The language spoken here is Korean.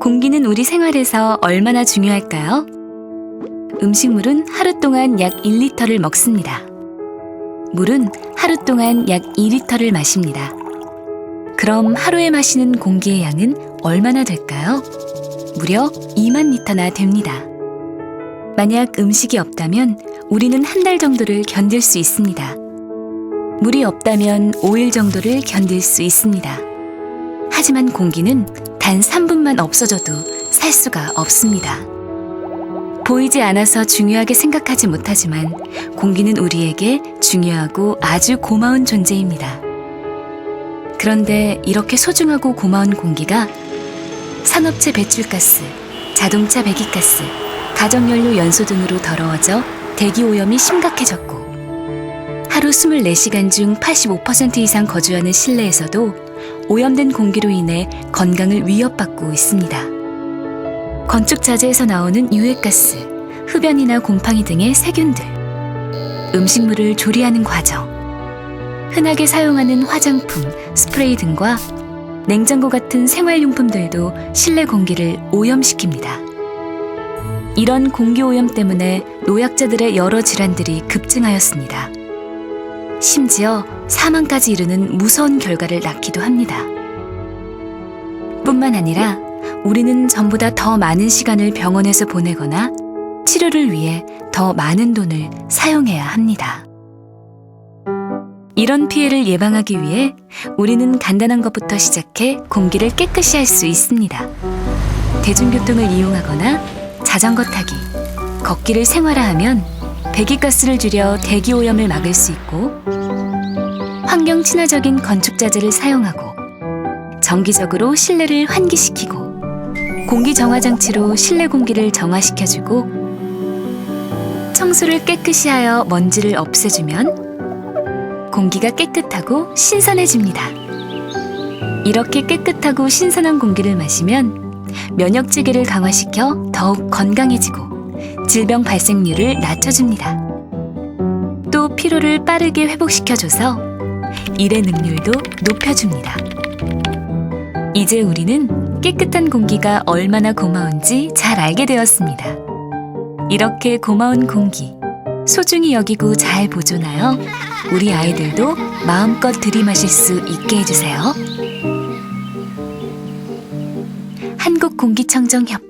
공기는 우리 생활에서 얼마나 중요할까요? 음식물은 하루 동안 약 1리터를 먹습니다. 물은 하루 동안 약 2리터를 마십니다. 그럼 하루에 마시는 공기의 양은 얼마나 될까요? 무려 2만 리터나 됩니다. 만약 음식이 없다면 우리는 한 달 정도를 견딜 수 있습니다. 물이 없다면 5일 정도를 견딜 수 있습니다. 하지만 공기는 단 3분만 없어져도 살 수가 없습니다. 보이지 않아서 중요하게 생각하지 못하지만 공기는 우리에게 중요하고 아주 고마운 존재입니다. 그런데 이렇게 소중하고 고마운 공기가 산업체 배출가스, 자동차 배기가스, 가정연료 연소 등으로 더러워져 대기 오염이 심각해졌고 하루 24시간 중 85% 이상 거주하는 실내에서도 오염된 공기로 인해 건강을 위협받고 있습니다. 건축 자재에서 나오는 유해가스, 흡연이나 곰팡이 등의 세균들, 음식물을 조리하는 과정, 흔하게 사용하는 화장품, 스프레이 등과 냉장고 같은 생활용품들도 실내 공기를 오염시킵니다. 이런 공기 오염 때문에 노약자들의 여러 질환들이 급증하였습니다. 심지어 사망까지 이르는 무서운 결과를 낳기도 합니다. 뿐만 아니라 우리는 전보다 더 많은 시간을 병원에서 보내거나 치료를 위해 더 많은 돈을 사용해야 합니다. 이런 피해를 예방하기 위해 우리는 간단한 것부터 시작해 공기를 깨끗이 할 수 있습니다. 대중교통을 이용하거나 자전거 타기, 걷기를 생활화하면 배기가스를 줄여 대기 오염을 막을 수 있고 환경 친화적인 건축 자재를 사용하고 정기적으로 실내를 환기시키고 공기 정화 장치로 실내 공기를 정화시켜주고 청소를 깨끗이 하여 먼지를 없애주면 공기가 깨끗하고 신선해집니다. 이렇게 깨끗하고 신선한 공기를 마시면 면역 체계를 강화시켜 더욱 건강해지고 질병 발생률을 낮춰줍니다. 또 피로를 빠르게 회복시켜줘서 일의 능률도 높여줍니다. 이제 우리는 깨끗한 공기가 얼마나 고마운지 잘 알게 되었습니다. 이렇게 고마운 공기, 소중히 여기고 잘 보존하여 우리 아이들도 마음껏 들이마실 수 있게 해주세요. 한국공기청정협회